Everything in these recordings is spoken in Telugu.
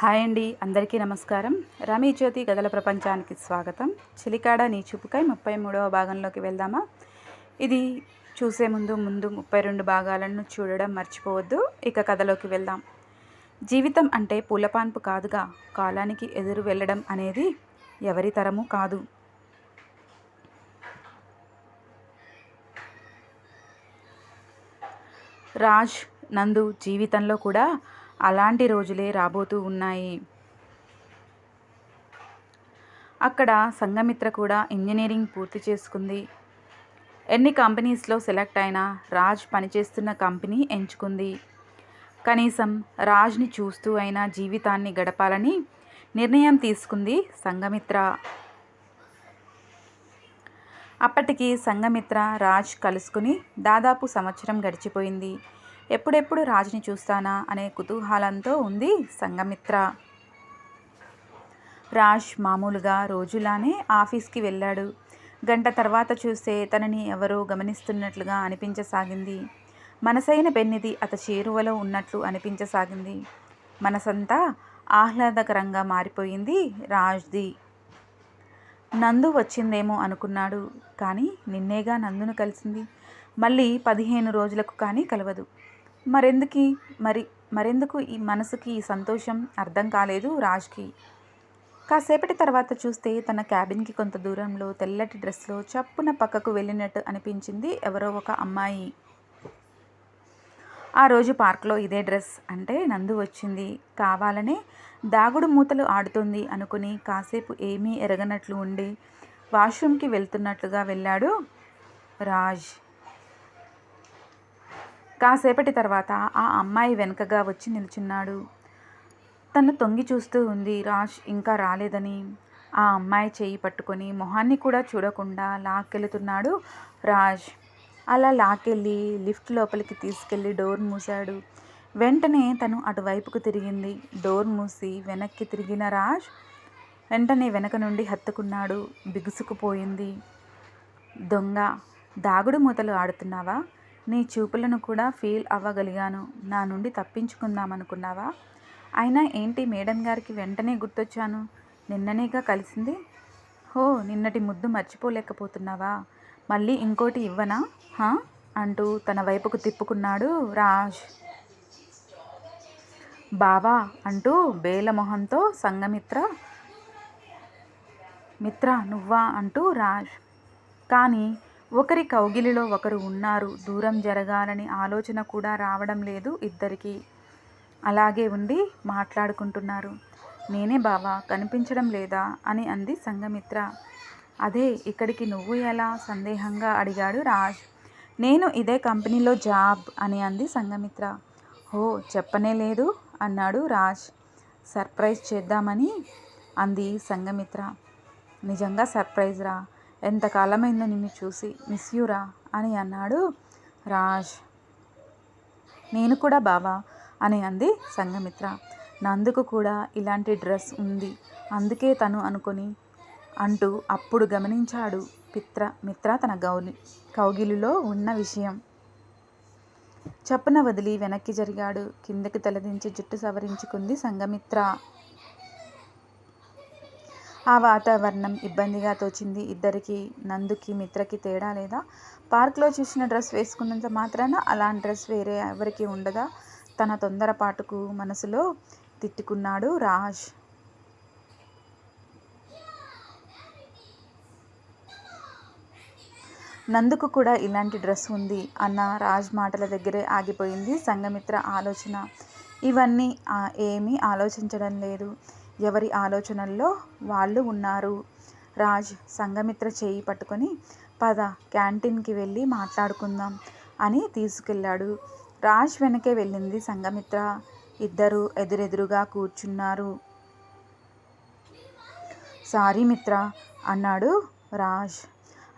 హాయ్ అండి అందరికీ నమస్కారం. రమీ జ్యోతి కథల ప్రపంచానికి స్వాగతం. చిలికాడ నీ చూపుకై ముప్పై మూడవ భాగంలోకి వెళ్దామా? ఇది చూసే ముందు ముందు ముప్పై రెండు భాగాలను చూడడం మర్చిపోవద్దు. ఇక కథలోకి వెళ్దాం. జీవితం అంటే పూలపాన్పు కాదుగా కాలానికి ఎదురు వెళ్ళడం అనేది ఎవరి తరము కాదు. రాజ్ నందు జీవితంలో కూడా అలాంటి రోజులే రాబోతూ ఉన్నాయి. అక్కడ సంఘమిత్ర కూడా ఇంజనీరింగ్ పూర్తి చేసుకుంది. ఎన్ని కంపెనీస్లో సెలెక్ట్ అయినా రాజ్ పనిచేస్తున్న కంపెనీ ఎంచుకుంది. కనీసం రాజ్ని చూస్తూ అయినా జీవితాన్ని గడపాలని నిర్ణయం తీసుకుంది సంఘమిత్ర. అప్పటికి సంఘమిత్ర రాజ్ కలుసుకుని దాదాపు సంవత్సరం గడిచిపోయింది. ఎప్పుడెప్పుడు రాజుని చూస్తానా అనే కుతూహలంతో ఉంది సంగమిత్ర రాజ్ మామూలుగా రోజులానే ఆఫీస్కి వెళ్ళాడు. గంట తర్వాత చూస్తే తనని ఎవరో గమనిస్తున్నట్లుగా అనిపించసాగింది. మనసైన బెన్నిది అత చేరువలో ఉన్నట్లు అనిపించసాగింది. మనసంతా ఆహ్లాదకరంగా మారిపోయింది రాజ్ది. నందు వచ్చిందేమో అనుకున్నాడు కానీ నిన్నేగా నందును కలిసింది. మళ్ళీ పదిహేను రోజులకు కానీ కలవదు. మరెందుకు? మరి మరెందుకు ఈ మనసుకి ఈ సంతోషం? అర్థం కాలేదు రాజ్కి. కాసేపటి తర్వాత చూస్తే తన క్యాబిన్కి కొంత దూరంలో తెల్లటి డ్రెస్లో చప్పున పక్కకు వెళ్ళినట్టు అనిపించింది ఎవరో ఒక అమ్మాయి. ఆ రోజు పార్క్లో ఇదే డ్రెస్ అంటే నందు వచ్చింది. కావాలనే దాగుడు మూతలు ఆడుతుంది అనుకుని కాసేపు ఏమీ ఎరగనట్లు ఉండి వాష్రూమ్కి వెళ్తున్నట్లుగా వెళ్ళాడు రాజ్. కాసేపటి తర్వాత ఆ అమ్మాయి వెనుకగా వచ్చి నిల్చున్నాడు. తను తొంగి చూస్తూ ఉంది రాజ్ ఇంకా రాలేదని. ఆ అమ్మాయి చేయి పట్టుకొని మొహాన్ని కూడా చూడకుండా లాక్కెళ్తున్నాడు రాజ్. అలా లాక్కెళ్ళి లిఫ్ట్ లోపలికి తీసుకెళ్ళి డోర్ మూశాడు. వెంటనే తను అటువైపుకు తిరిగింది. డోర్ మూసి వెనక్కి తిరిగిన రాజ్ వెంటనే వెనక నుండి హత్తుకున్నాడు. బిగుసుకుపోయింది. దొంగ దాగుడు మూతలు ఆడుతున్నావా? నీ చూపులను కూడా ఫీల్ అవ్వగలిగాను. నా నుండి తప్పించుకుందామనుకున్నావా అయినా ఏంటి మేడం గారికి వెంటనే గుర్తొచ్చాను. నిన్ననేగా కలిసింది? హో నిన్నటి ముద్దు మర్చిపోలేకపోతున్నావా? మళ్ళీ ఇంకోటి ఇవ్వనా? హా? అంటూ తన వైపుకు తిప్పుకున్నాడు రాజ్. బావా అంటూ బేలమొహంతో సంగమిత్ర మిత్ర నువ్వా? అంటూ రాజ్. కానీ ఒకరి కౌగిలిలో ఒకరు ఉన్నారు. దూరం జరగాలని ఆలోచన కూడా రావడం లేదు ఇద్దరికి. అలాగే ఉండి మాట్లాడుకుంటున్నారు. నేనే బావా కనిపించడం లేదా? అని అంది సంఘమిత్ర. అదే ఇక్కడికి నువ్వు ఎలా? సందేహంగా అడిగాడు రాజ్. నేను ఇదే కంపెనీలో జాబ్ అని అంది సంఘమిత్ర. ఓ చెప్పనే లేదు అన్నాడు రాజ్. సర్ప్రైజ్ చేద్దామని అంది సంఘమిత్ర. నిజంగా సర్ప్రైజ్ రా ఎంతకాలమైందో నిన్ను చూసి మిస్ యూరా అని అన్నాడు రాజ్. నేను కూడా బావా అని అంది సంఘమిత్ర. నందుకు కూడా ఇలాంటి డ్రెస్ ఉంది. అందుకే తను అనుకొని అంటూ అప్పుడు గమనించాడు పిత్ర. మిత్ర తన గౌలి కౌగిలిలో ఉన్న విషయం. చప్పున వదిలి వెనక్కి జరిగాడు. కిందకి తలదించి జుట్టు సవరించుకుంది సంఘమిత్ర. ఆ వాతావరణం ఇబ్బందిగా తోచింది. ఇద్దరికి నందుకి మిత్రకి తేడా లేదా? పార్క్లో చూసిన డ్రెస్ వేసుకున్నంత మాత్రాన అలాంటి డ్రెస్ వేరే ఎవరికి ఉండదా? తన తొందరపాటుకు మనసులో తిట్టుకున్నాడు రాజ్. నందుకు కూడా ఇలాంటి డ్రెస్ ఉంది అన్న రాజ్ మాటల దగ్గరే ఆగిపోయింది సంఘమిత్ర ఆలోచన. ఇవన్నీ ఏమీ ఆలోచించడం లేదు. ఎవరి ఆలోచనల్లో వాళ్ళు ఉన్నారు? రాజ్ సంఘమిత్ర చేయి పట్టుకొని పద క్యాంటీన్కి వెళ్ళి మాట్లాడుకుందాం అని తీసుకెళ్ళాడు. రాజ్ వెనకే వెళ్ళింది సంఘమిత్ర. ఇద్దరు ఎదురెదురుగా కూర్చున్నారు. సారీ మిత్ర అన్నాడు రాజ్.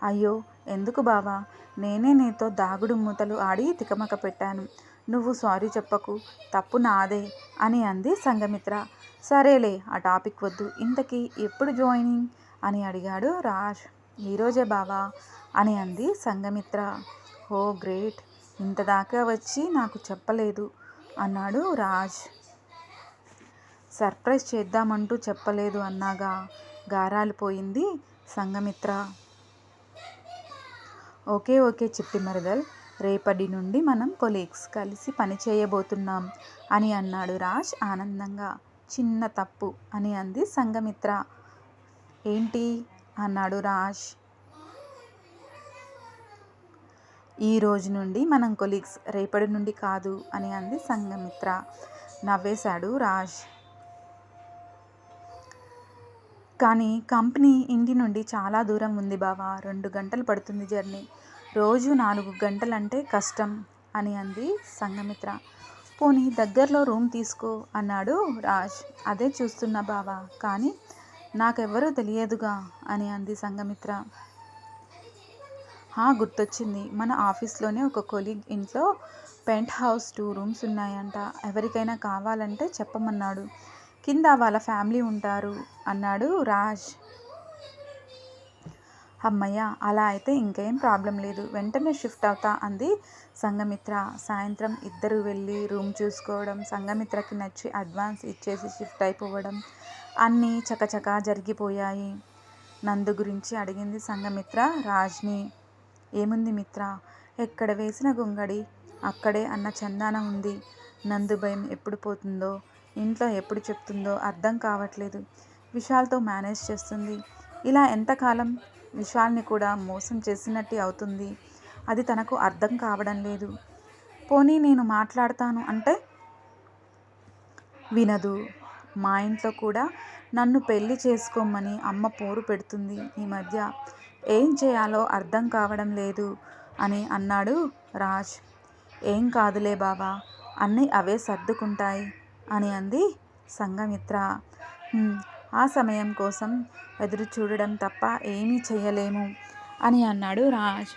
అయ్యో ఎందుకు బావా? నేనే నీతో దాగుడు మూతలు ఆడి తికమక పెట్టాను. నువ్వు సారీ చెప్పకు తప్పు నాదే అని అంది సంఘమిత్ర. సరేలే ఆ టాపిక్ వద్దు. ఇంతకీ ఎప్పుడు జాయినింగ్? అని అడిగాడు రాజ్. ఈరోజే బావా? అని అంది సంఘమిత్ర. ఓ గ్రేట్ ఇంతదాకా వచ్చి నాకు చెప్పలేదు అన్నాడు రాజ్. సర్ప్రైజ్ చేద్దామంటూ చెప్పలేదు అన్నాగా. గారాలు పోయింది సంఘమిత్ర. ఓకే ఓకే చిట్టి మరదల్. రేపటి నుండి మనం కొలీగ్స్ కలిసి పని చేయబోతున్నాం అని అన్నాడు రాజ్ ఆనందంగా. చిన్న తప్పు అని అంది సంఘమిత్ర. ఏంటి? అన్నాడు రాజ్. ఈ రోజు నుండి మనం కొలీగ్స్ రేపటి నుండి కాదు అని అంది సంఘమిత్ర. నవ్వేశాడు రాజ్. కానీ కంపెనీ ఇంటి నుండి చాలా దూరం ఉంది బావా. రెండు గంటలు పడుతుంది జర్నీ. రోజు నాలుగు గంటలంటే కష్టం అని అంది సంఘమిత్ర. పోనీ దగ్గరలో రూమ్ తీసుకో అన్నాడు రాజ్. అదే చూస్తున్నా బావా కానీ నాకెవ్వరూ తెలియదుగా అని అంది సంఘమిత్ర. "హా, గుర్తొచ్చింది. మన ఆఫీస్లోనే ఒక కొలీగ్ ఇంట్లో పెంట్ హౌస్ టూ రూమ్స్ ఉన్నాయంట. ఎవరికైనా కావాలంటే చెప్పమన్నాడు. కింద వాళ్ళ ఫ్యామిలీ ఉంటారు అన్నాడు రాజ్. అమ్మయ్య అలా అయితే ఇంకేం ప్రాబ్లం లేదు. వెంటనే షిఫ్ట్ అవుతా అంది సంఘమిత్ర. సాయంత్రం ఇద్దరు వెళ్ళి రూమ్ చూసుకోవడం సంఘమిత్రకి నచ్చి అడ్వాన్స్ ఇచ్చేసి షిఫ్ట్ అయిపోవడం అన్నీ చకచకా జరిగిపోయాయి. నందు గురించి అడిగింది సంఘమిత్ర. రాజ్ని ఏముంది మిత్ర ఎక్కడ వేసిన గొంగడి? అక్కడే అన్న చందాన ఉంది. నందు భయం ఎప్పుడు పోతుందో ఇంట్లో ఎప్పుడు చెప్తుందో అర్థం కావట్లేదు. విశాల్తో మేనేజ్ చేస్తుంది. ఇలా ఎంతకాలం విశాల్ని కూడా మోసం చేసినట్టు అవుతుంది. అది తనకు అర్థం కావడం లేదు. పోనీ నేను మాట్లాడతాను అంటే? వినదు. మా ఇంట్లో కూడా నన్ను పెళ్ళి చేసుకోమని అమ్మ పోరు పెడుతుంది. ఈ మధ్య ఏం చేయాలో అర్థం కావడం లేదు అని అన్నాడు రాజ్. ఏం కాదులే బాబా అన్నీ అవే సర్దుకుంటాయి అని అంది సంఘమిత్ర. ఆ సమయం కోసం ఎదురు చూడడం తప్ప ఏమీ చేయలేము అని అన్నాడు రాజ్.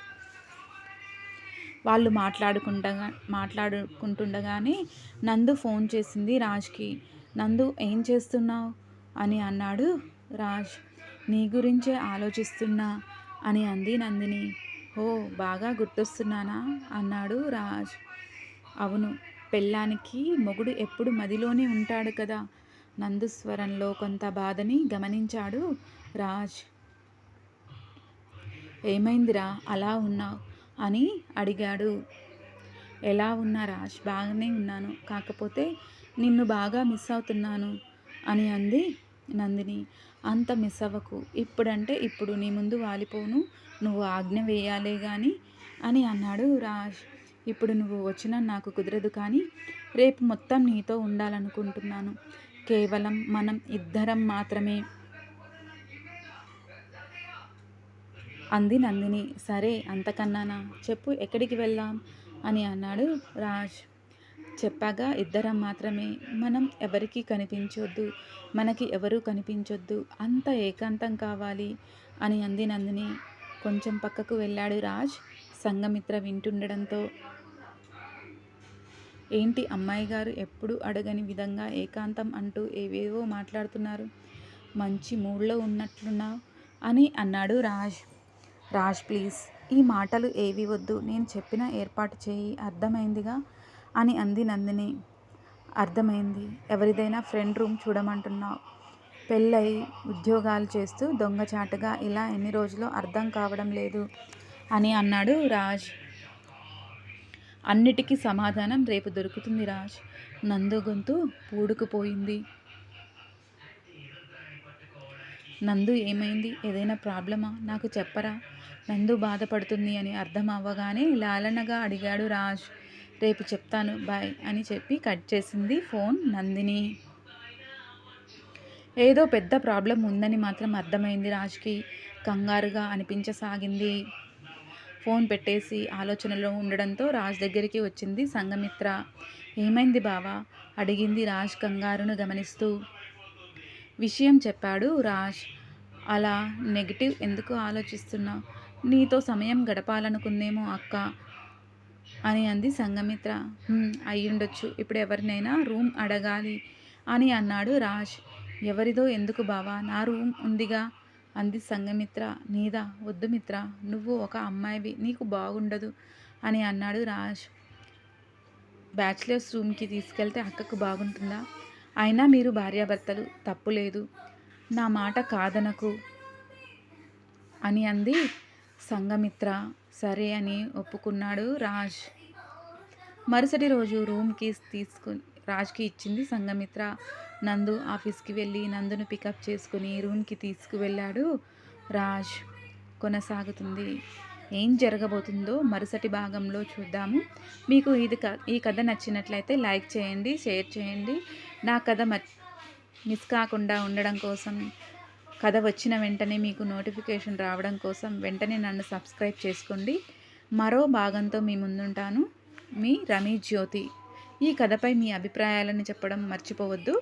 వాళ్ళు మాట్లాడుకుంటగా మాట్లాడుకుంటుండగానే నందు ఫోన్ చేసింది రాజ్కి. నందు ఏం చేస్తున్నావు? అని అన్నాడు రాజ్. నీ గురించే ఆలోచిస్తున్నా అని అంది నందిని. ఓ బాగా గుర్తొస్తున్నానా? అన్నాడు రాజ్. అవును పెళ్ళానికి మొగుడు ఎప్పుడు మదిలోనే ఉంటాడు కదా నందు స్వరంలో కొంత బాధని గమనించాడు రాజ్. ఏమైందిరా? అలా ఉన్నావు అని అడిగాడు. ఎలా ఉన్నా రాజ్? బాగానే ఉన్నాను. కాకపోతే నిన్ను బాగా మిస్ అవుతున్నాను అని అంది నందిని. అంత మిస్ అవ్వకు. ఇప్పుడంటే ఇప్పుడు నీ ముందు వాలిపోను నువ్వు ఆజ్ఞ వేయాలే కానీ అని అన్నాడు రాజ్. ఇప్పుడు నువ్వు వచ్చినా నాకు కుదరదు కానీ రేపు మొత్తం నీతో ఉండాలనుకుంటున్నాను. కేవలం మనం ఇద్దరం మాత్రమే. అంది నందిని సరే అంతకన్నానా? చెప్పు ఎక్కడికి వెళ్దాం? అని అన్నాడు రాజ్. చెప్పాగా ఇద్దరం మాత్రమే. మనం ఎవరికి కనిపించొద్దు. మనకి ఎవరూ కనిపించొద్దు. అంత ఏకాంతం కావాలి. అని అంది నందిని. కొంచెం పక్కకు వెళ్ళాడు రాజ్. సంఘమిత్ర వింటుండడంతో ఏంటి అమ్మాయి గారు ఎప్పుడు అడగని విధంగా ఏకాంతం అంటూ ఏవేవో మాట్లాడుతున్నారు? మంచి మూడ్లో ఉన్నట్లున్నావు అని అన్నాడు రాజ్. రాజ్ ప్లీజ్ ఈ మాటలు ఏవి వద్దు. నేను చెప్పిన ఏర్పాటు చేయి. అర్థమైందిగా? అని అంది నందిని. అర్థమైంది. ఎవరిదైనా ఫ్రెండ్ రూమ్ చూడమంటున్నావు. పెళ్ళై ఉద్యోగాలు చేస్తూ దొంగచాటుగా ఇలా ఎన్ని రోజులో అర్థం కావడం లేదు అని అన్నాడు రాజ్. అన్నిటికీ సమాధానం రేపు దొరుకుతుంది రాజ్. నందు గొంతు పూడుకుపోయింది. నందు ఏమైంది? ఏదైనా ప్రాబ్లమా? నాకు చెప్పరా? నందు బాధపడుతుంది అని అర్థం అవ్వగానే లాలనగా అడిగాడు రాజ్. రేపు చెప్తాను బాయ్ అని చెప్పి కట్ చేసింది ఫోన్ నందిని. ఏదో పెద్ద ప్రాబ్లం ఉందని మాత్రం అర్థమైంది రాజ్కి. కంగారుగా అనిపించసాగింది. ఫోన్ పెట్టేసి ఆలోచనలో ఉండడంతో రాజ్ దగ్గరికి వచ్చింది. సంఘమిత్ర ఏమైంది బావా అడిగింది రాజ్ కంగారును గమనిస్తూ. విషయం చెప్పాడు రాజ్. అలా నెగిటివ్ ఎందుకు ఆలోచిస్తున్నావు? నీతో సమయం గడపాలనుకుందేమో అక్క అని అంది సంఘమిత్ర. అయ్యుండొచ్చు. ఇప్పుడు ఎవరినైనా రూమ్ అడగాలి అని అన్నాడు రాజ్. ఎవరిదో ఎందుకు బావా? నా రూమ్ ఉందిగా. అంది సంఘమిత్ర. నీదా వద్దు మిత్ర నువ్వు ఒక అమ్మాయివి నీకు బాగుండదు అని అన్నాడు రాజ్. బ్యాచిలర్స్ రూమ్కి తీసుకెళ్తే అక్కకు బాగుంటుందా? అయినా మీరు భార్యాభర్తలు తప్పులేదు నా మాట కాదనకు అని అంది సంఘమిత్ర. సరే అని ఒప్పుకున్నాడు రాజ్. మరుసటి రోజు రూమ్ కీస్ తీసుకు రాజ్కి ఇచ్చింది సంఘమిత్ర. నందు ఆఫీస్కి వెళ్ళి నందును పికప్ చేసుకుని రూమ్కి తీసుకువెళ్ళాడు రాజ్. కొనసాగుతుంది. ఏం జరగబోతుందో మరుసటి భాగంలో చూద్దాము. మీకు ఇది క ఈ కథ నచ్చినట్లయితే లైక్ చేయండి షేర్ చేయండి. నా కథ మిస్ కాకుండా ఉండడం కోసం కథ వచ్చిన వెంటనే మీకు నోటిఫికేషన్ రావడం కోసం వెంటనే నన్ను సబ్స్క్రైబ్ చేసుకోండి. మరో భాగంతో మీ ముందుంటాను. మీ రమేష్ జ్యోతి. ఈ కథపై మీ అభిప్రాయాలను చెప్పడం మర్చిపోవద్దు.